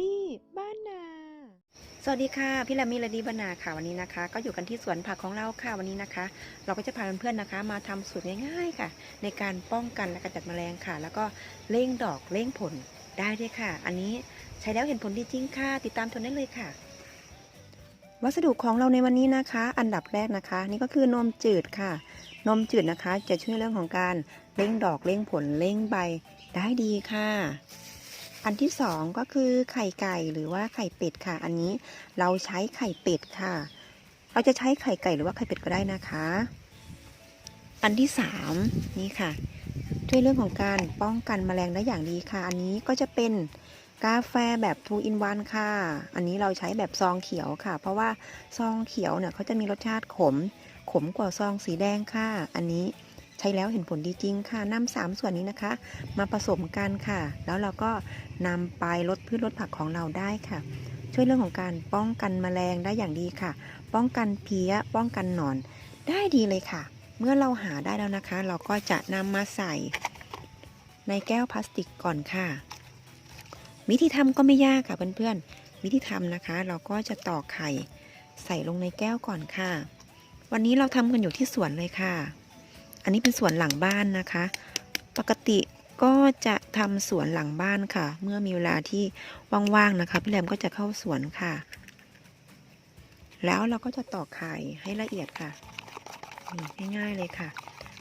ดี้บ้านนาสวัสดีค่ะ พี่แรมมี่เลดี้บ้านนาค่ะวันนี้นะคะ ก็อยู่กันที่สวนผักของเราค่ะวันนี้นะคะ เราก็จะพาเพื่อนๆนะคะ มาทำสูตรง่าย ๆค่ะ ในการป้องกันและกำจัดแมลงค่ะ แล้วก็เร่งดอกเร่งผลได้ด้วยค่ะ อันนี้ใช้แล้วเห็นผลดีจริงค่ะ ติดตามชมได้เลยค่ะ วัสดุของเราในวันนี้นะคะ อันดับแรกนะคะ นี่ก็คือนมจืดค่ะ นมจืดนะคะ จะช่วยเรื่องของการเร่งดอกเร่งผลเร่งใบได้ดีค่ะ อันที่สองก็คือไข่ไก่หรือว่าไข่เป็ดค่ะ อันนี้เราใช้ไข่เป็ดค่ะ เราจะใช้ไข่ไก่หรือว่าไข่เป็ดก็ได้นะคะ อันที่สามนี่ค่ะ ช่วยเรื่องของการป้องกันแมลงได้อย่างดีค่ะ อันนี้ก็จะเป็นกาแฟแบบ2 in 1ค่ะ อันนี้เราใช้แบบซองเขียวค่ะ เพราะว่าซองเขียวเนี่ยเขาจะมีรสชาติขม ขมกว่าซองสีแดงค่ะ อันนี้ ใช้แล้วเห็นผลดีจริงค่ะนำสามส่วนนี้นะคะ มาผสมกันค่ะ แล้วเราก็นำไปลดพืชลดผักของเราได้ค่ะ ช่วยเรื่องของการป้องกันแมลงได้อย่างดีค่ะ ป้องกันเพี้ย ป้องกันหนอน ได้ดีเลยค่ะ เมื่อเราหาได้แล้วนะคะ เราก็จะนำมาใส่ ในแก้วพลาสติกก่อนค่ะ วิธีทำก็ไม่ยากค่ะเพื่อนๆ วิธีทำนะคะ เราก็จะตอกไข่ ใส่ลงในแก้วก่อนค่ะ วันนี้เราทำกันอยู่ที่สวนเลยค่ะ อันนี้เป็นสวนหลังบ้านนะคะ ปกติก็จะทำสวนหลังบ้านค่ะ เมื่อมีเวลาที่ว่างๆนะคะ พี่แรมก็จะเข้าสวนค่ะ แล้วเราก็จะตอกไข่ให้ละเอียดค่ะง่ายๆเลยค่ะ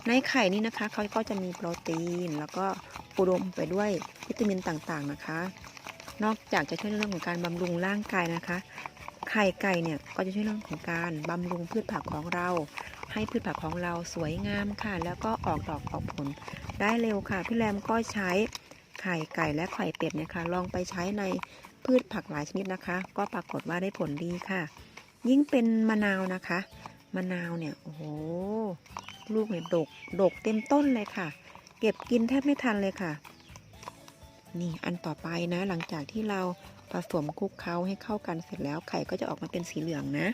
ในไข่นี้นะคะเขาก็จะมีโปรตีน แล้วก็อุดมไปด้วยวิตามินต่างๆนะคะ นอกจากจะช่วยเรื่องของการบำรุงร่างกายนะคะ ไข่ไก่เนี่ยก็จะช่วยเรื่องของการบำรุงพืชผักของเรา ให้พืชผักของเราสวยงามค่ะ แล้วก็ออกดอกออกผลได้เร็วค่ะ พี่แรมก็ใช้ไข่ไก่และไข่เป็ดเนี่ยค่ะลองไปใช้ในพืชผักหลายชนิดนะคะ ก็ปรากฏว่าได้ผลดีค่ะ ยิ่งเป็นมะนาวนะคะ มะนาวเนี่ยโอ้โหลูกเนี่ยดกดกเต็มต้นเลยค่ะ เก็บกินแทบไม่ทันเลยค่ะนี่อันต่อไปนะ หลังจากที่เราผสมคลุกเคล้าให้เข้ากันเสร็จแล้วไข่ก็จะออกมาเป็นสีเหลืองนะ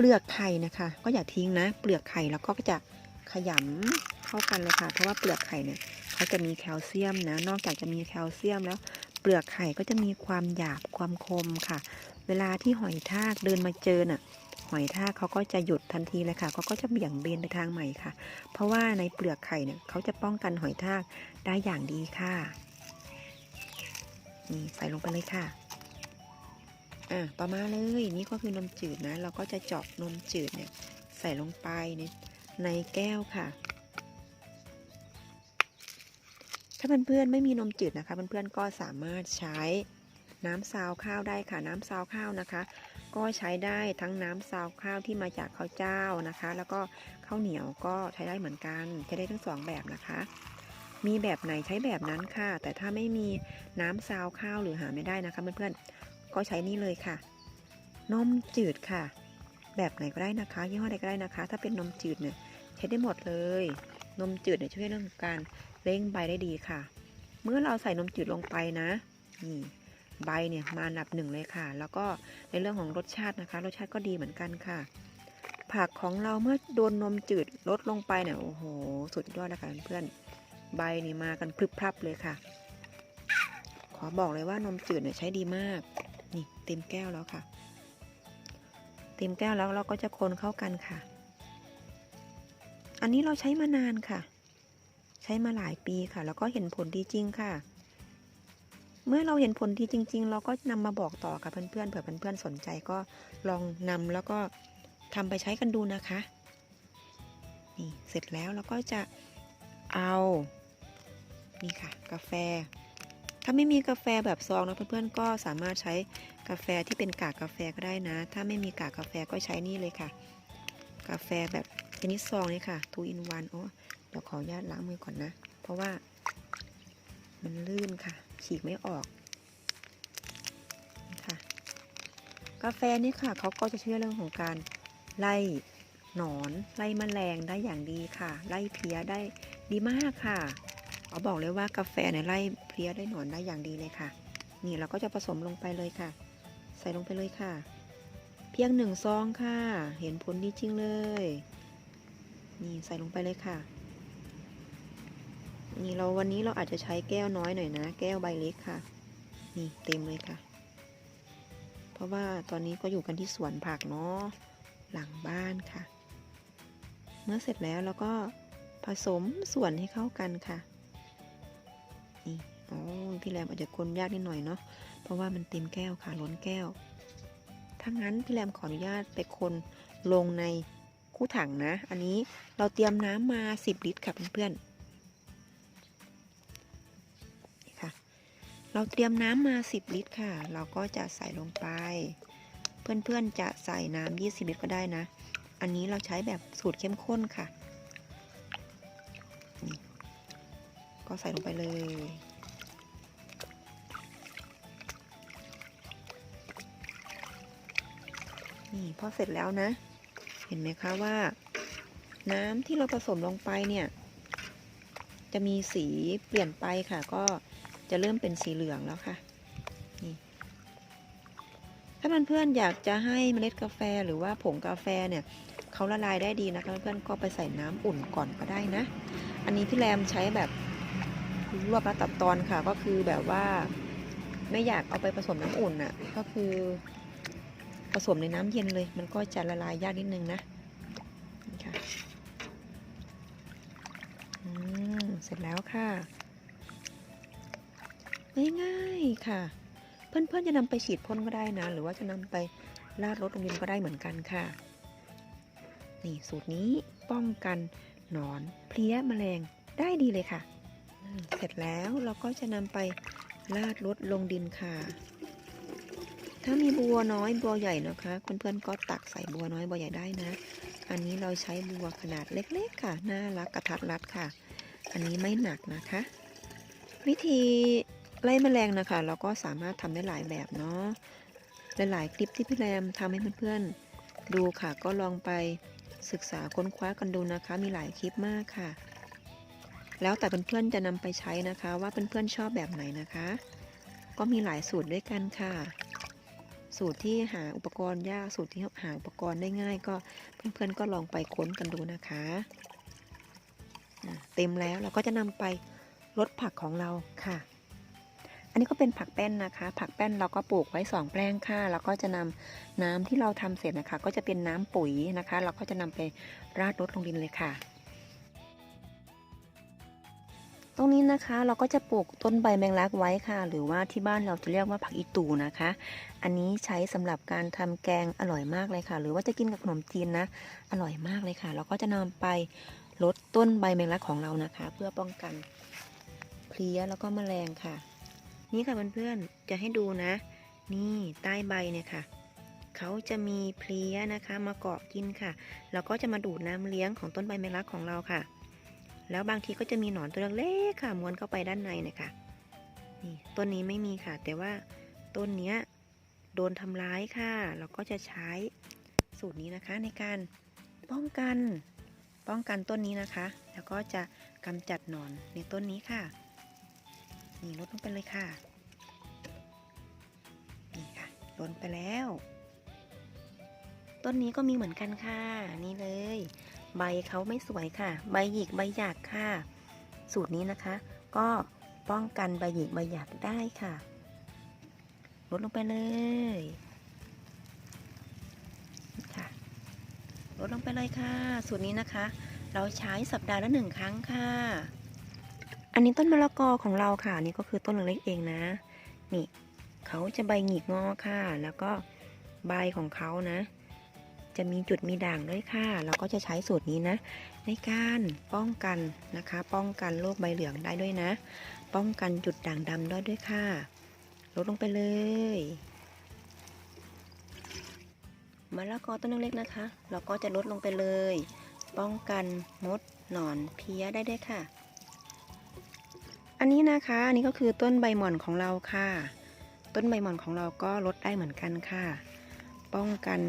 เปลือกไข่นะคะ ก็อย่าทิ้งนะ เปลือกไข่แล้วก็จะขยำเข้ากันเลยค่ะ เพราะว่าเปลือกไข่เนี่ยเขาจะมีแคลเซียมนะ นอกจากจะมีแคลเซียมแล้ว เปลือกไข่ก็จะมีความหยาบความคมค่ะ เวลาที่หอยทากเดินมาเจอน่ะหอยทากเขาก็จะหยุดทันทีเลยค่ะเขาก็จะเบี่ยงเบนไปทางใหม่ค่ะ เพราะว่าในเปลือกไข่เนี่ยเขาจะป้องกันหอยทากได้อย่างดีค่ะนี่ใส่ลงไปเลยค่ะ อะต่อมาเลยนี่ก็คือนมจืดนะ เราก็จะเจาะนมจืดเนี่ยใส่ลงไปในในแก้วค่ะ ถ้าเพื่อนๆไม่มีนมจืดนะคะ เพื่อนๆก็สามารถใช้น้ำซาวข้าวได้ค่ะ น้ำซาวข้าวนะคะ ก็ใช้ได้ทั้งน้ำซาวข้าวที่มาจากข้าวเจ้านะคะ แล้วก็ข้าวเหนียวก็ใช้ได้เหมือนกันใช้ได้ทั้งสองแบบนะคะ มีแบบไหนใช้แบบนั้นค่ะ แต่ถ้าไม่มีน้ำซาวข้าวหรือหาไม่ได้นะคะเพื่อนๆ ก็ใช้นี่เลยค่ะ นมจืดค่ะ แบบไหนก็ได้นะคะ ยี่ห้อใดก็ได้นะคะ ถ้าเป็นนมจืดเนี่ยใช้ได้หมดเลย นมจืดเนี่ยช่วยเรื่องของการเร่งใบได้ดีค่ะ เมื่อเราใส่นมจืดลงไปนะนี่ใบเนี่ยมาอันดับหนึ่งเลยค่ะ แล้วก็ในเรื่องของรสชาตินะคะ รสชาติก็ดีเหมือนกันค่ะ ผักของเราเมื่อโดนนมจืดลดลงไปเนี่ยโอ้โห สุดยอดนะคะเพื่อนๆใบนี่มากันพรึบพรับเลยค่ะ ขอบอกเลยว่านมจืดเนี่ยใช้ดีมาก เต็มแก้วแล้วค่ะ เต็มแก้วแล้วเราก็จะคนเข้ากันค่ะ อันนี้เราใช้มานานค่ะ ใช้มาหลายปีค่ะ แล้วก็เห็นผลดีจริงค่ะ เมื่อเราเห็นผลดีจริง ๆ เราก็นำมาบอกต่อกับเพื่อนๆเผื่อเพื่อนๆสนใจก็ลองนำแล้วก็ทำไปใช้กันดูนะคะนี่เสร็จแล้วเราก็จะเอา นี่ค่ะ กาแฟ ถ้าไม่มีกาแฟแบบซองนะเพื่อนๆก็สามารถใช้กาแฟที่เป็นกากกาแฟก็ได้นะ ถ้าไม่มีกากกาแฟก็ใช้นี่เลยค่ะ กาแฟแบบชนิดซองนี่ค่ะ2 in 1โอ้เดี๋ยวขออนุญาตล้างมือก่อนนะ เพราะว่ามันลื่นค่ะ ฉีกไม่ออกค่ะ กาแฟนี่ค่ะเขาก็จะช่วยเรื่องของการไล่หนอน ไล่แมลงได้อย่างดีค่ะ ไล่เพี้ยได้ดีมากค่ะ เขาบอกเลยว่ากาแฟเนี่ยไล่เพลี้ยได้หนอนได้อย่างดีเลยค่ะ นี่เราก็จะผสมลงไปเลยค่ะ ใส่ลงไปเลยค่ะ เพียงหนึ่งซองค่ะ เห็นผลดีจริงเลย นี่ใส่ลงไปเลยค่ะ นี่เราวันนี้เราอาจจะใช้แก้วน้อยหน่อยนะ แก้วใบเล็กค่ะ นี่เต็มเลยค่ะ เพราะว่าตอนนี้ก็อยู่กันที่สวนผักเนาะหลังบ้านค่ะ เมื่อเสร็จแล้วเราก็ผสมส่วนให้เข้ากันค่ะ นี่โอ้พี่แรมอาจจะคนยากนิดหน่อยเนาะเพราะว่ามันเต็มแก้วค่ะล้นแก้วถ้างั้นพี่แรมขออนุญาตไปคนลงในคู่ถังนะ อันนี้เราเตรียมน้ำมา 10 ลิตรค่ะเพื่อนๆค่ะ เราเตรียมน้ำมา 10 ลิตรค่ะ เราก็จะใส่ลงไป เพื่อนๆจะใส่น้ำ20 ลิตรก็ได้นะ อันนี้เราใช้แบบสูตรเข้มข้นค่ะ ก็ใส่ลงไปเลย นี่พอเสร็จแล้วนะ เห็นไหมคะว่า น้ำที่เราผสมลงไปเนี่ย จะมีสีเปลี่ยนไปค่ะ ก็จะเริ่มเป็นสีเหลืองแล้วค่ะ นี่ ถ้าเพื่อนๆอยากจะให้เมล็ดกาแฟหรือว่าผงกาแฟเนี่ยเขาละลายได้ดีนะคะเพื่อนๆก็ไปใส่น้ำอุ่นก่อนก็ได้นะ อันนี้พี่แรมใช้แบบ รวบรัดตัดตอนค่ะ ก็คือแบบว่าไม่อยากเอาไปผสมน้ำอุ่นน่ะ ก็คือผสมในน้ำเย็นเลย มันก็จะละลายยากนิดนึงนะค่ะเสร็จแล้วค่ะง่ายๆค่ะ เพื่อนๆจะนำไปฉีดพ่นก็ได้นะ หรือว่าจะนำไปราดรถโรงเรียนก็ได้เหมือนกันค่ะ นี่สูตรนี้ป้องกันหนอนเพลี้ยแมลงได้ดีเลยค่ะ เสร็จแล้วเราก็จะนำไปราดรถลงดินค่ะ ถ้ามีบัวน้อยบัวใหญ่นะคะเพื่อนๆก็ตักใส่บัวน้อยบัวใหญ่ได้นะ อันนี้เราใช้บัวขนาดเล็กๆค่ะ น่ารักกระทัดรัดค่ะ อันนี้ไม่หนักนะคะ วิธีไล่แมลงนะคะ เราก็สามารถทำได้หลายแบบเนาะหลายๆคลิปที่พี่แรมทำให้เพื่อนๆดูค่ะ ก็ลองไปศึกษาค้นคว้ากันดูนะคะ มีหลายคลิปมากค่ะ แล้วแต่เพื่อนๆจะนำไปใช้นะคะ ว่าเพื่อนๆชอบแบบไหนนะคะ ก็มีหลายสูตรด้วยกันค่ะ สูตรที่หาอุปกรณ์ยากสูตรที่หาอุปกรณ์ได้ง่าย ก็เพื่อนๆก็ลองไปค้นกันดูนะคะะเต็มแล้วเราก็จะนำไปลดผักของเราค่ะ อันนี้ก็เป็นผักแป้นนะคะ ผักแป้นเราก็ปลูกไว้สองแปลงค่ะ แล้วก็จะนำน้ำที่เราทำเสร็จนะคะ ก็จะเป็นน้ำปุ๋ยนะคะ เราก็จะนำไปราดรดลงดินเลยค่ะ ตรงนี้นะคะเราก็จะปลูกต้นใบแมงลักไว้ค่ะ หรือว่าที่บ้านเราจะเรียกว่าผักอีตูนะคะ อันนี้ใช้สำหรับการทำแกงอร่อยมากเลยค่ะ หรือว่าจะกินกับขนมจีนนะ อร่อยมากเลยค่ะ เราก็จะนำไปลดต้นใบแมงลักของเรานะคะ เพื่อป้องกันเพลี้ยแล้วก็แมลงค่ะ นี่ค่ะเพื่อนๆจะให้ดูนะ นี่ใต้ใบเนี่ยค่ะเขาจะมีเพลี้ยนะคะ มาเกาะกินค่ะแล้วก็จะมาดูดน้ำเลี้ยงของต้นใบแมงลักของเราค่ะ แล้วบางทีก็จะมีหนอนตัวเล็กๆค่ะม้วนเข้าไปด้านในนะคะนี่ต้นนี้ไม่มีค่ะ แต่ว่าต้นเนี้ยโดนทำร้ายค่ะ เราก็จะใช้สูตรนี้นะคะในการป้องกันป้องกันต้นนี้นะคะ แล้วก็จะกำจัดหนอนในต้นนี้ค่ะ นี่ลดลงไปเลยค่ะ นี่ค่ะลดไปแล้ว ต้นนี้ก็มีเหมือนกันค่ะ นี่เลย ใบเขาไม่สวยค่ะ ใบหยิกใบหยากค่ะ สูตรนี้นะคะ ก็ป้องกันใบหยิกใบหยากได้ค่ะลดลงไปเลยค่ะลดลงไปเลยค่ะ สูตรนี้นะคะ เราใช้สัปดาห์ละหนึ่งครั้งค่ะ อันนี้ต้นมะละกอของเราค่ะนี่ก็คือต้นเล็กๆเองนะ นี่เขาจะใบหงิกงอค่ะ แล้วก็ใบของเขานะ จะมีจุดมีด่างด้วยค่ะ เราก็จะใช้สูตรนี้นะ ในการป้องกันนะคะ ป้องกันโรคใบเหลืองได้ด้วยนะ ป้องกันจุดด่างดำได้ด้วยค่ะ ลดลงไปเลยมะละกอต้นเล็กๆนะคะ เราก็จะลดลงไปเลย ป้องกันมดหนอนเพี้ยได้ด้วยค่ะ อันนี้นะคะอันนี้ก็คือต้นใบหม่อนของเราค่ะ ต้นใบหม่อนของเราก็ลดได้เหมือนกันค่ะ ป้องกัน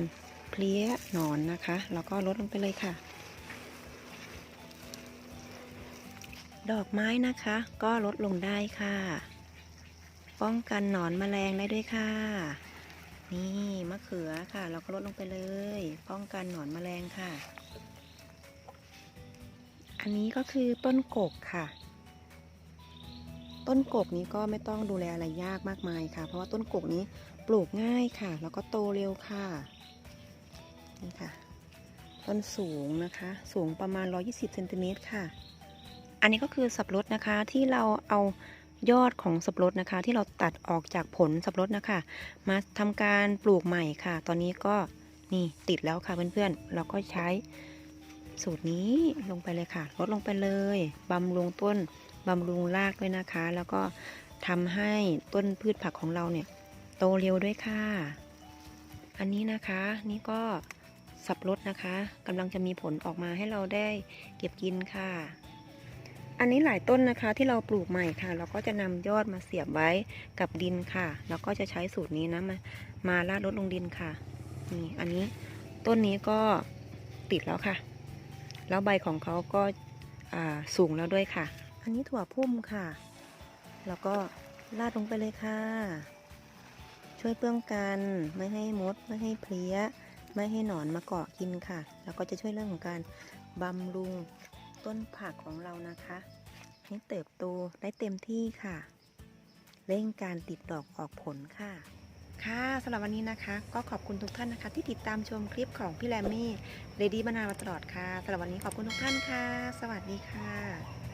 ลี้ยหนอนนะคะ แล้วก็ลดลงไปเลยค่ะ ดอกไม้นะคะ ก็ลดลงได้ค่ะ ป้องกันหนอนแมลงได้ด้วยค่ะ นี่มะเขือค่ะ เราก็ลดลงไปเลย ป้องกันหนอนแมลงค่ะ อันนี้ก็คือต้นกกค่ะต้นกกนี้ก็ไม่ต้องดูแลอะไรยากมากมายค่ะ เพราะว่าต้นกกนี้ปลูกง่ายค่ะ แล้วก็โตเร็วค่ะ นี่ค่ะ ต้นสูงนะคะ สูงประมาณ 120เซนติเมตรค่ะ อันนี้ก็คือสับปะรดนะคะที่เราเอายอดของสับปะรดนะคะ ที่เราตัดออกจากผลสับปะรดนะคะ มาทำการปลูกใหม่ค่ะ ตอนนี้ก็นี่ติดแล้วค่ะเพื่อนๆ เราก็ใช้สูตรนี้ลงไปเลยค่ะ ลดลงไปเลยบำรุงต้นบำรุงรากด้วยนะคะ แล้วก็ทำให้ต้นพืชผักของเราเนี่ย โตเร็วด้วยค่ะ อันนี้นะคะนี่ก็ สับรดนะคะกำลังจะมีผลออกมาให้เราได้เก็บกินค่ะ อันนี้หลายต้นนะคะที่เราปลูกใหม่ค่ะ เราก็จะนำยอดมาเสียบไว้กับดินค่ะ แล้วก็จะใช้สูตรนี้นะมามาราดรดลงดินค่ะนี่อันนี้ต้นนี้ก็ติดแล้วค่ะ แล้วใบของเขาก็สูงแล้วด้วยค่ะ อันนี้ถั่วพุ่มค่ะ แล้วก็ราดลงไปเลยค่ะ ช่วยเป้องกันไม่ให้มดไม่ให้เพลี้ย ไม่ให้หนอนมาเกาะกินค่ะ แล้วก็จะช่วยเรื่องของการบำรุงต้นผักของเรานะคะ ให้เติบโตได้เต็มที่ค่ะ เร่งการติดดอกออกผลค่ะ ค่ะสำหรับวันนี้นะคะ ก็ขอบคุณทุกท่านนะคะ ที่ติดตามชมคลิปของพี่แรมมี่เลดี้บานามาตลอดค่ะสำหรับวันนี้ขอบคุณทุกท่านค่ะ สวัสดีค่ะ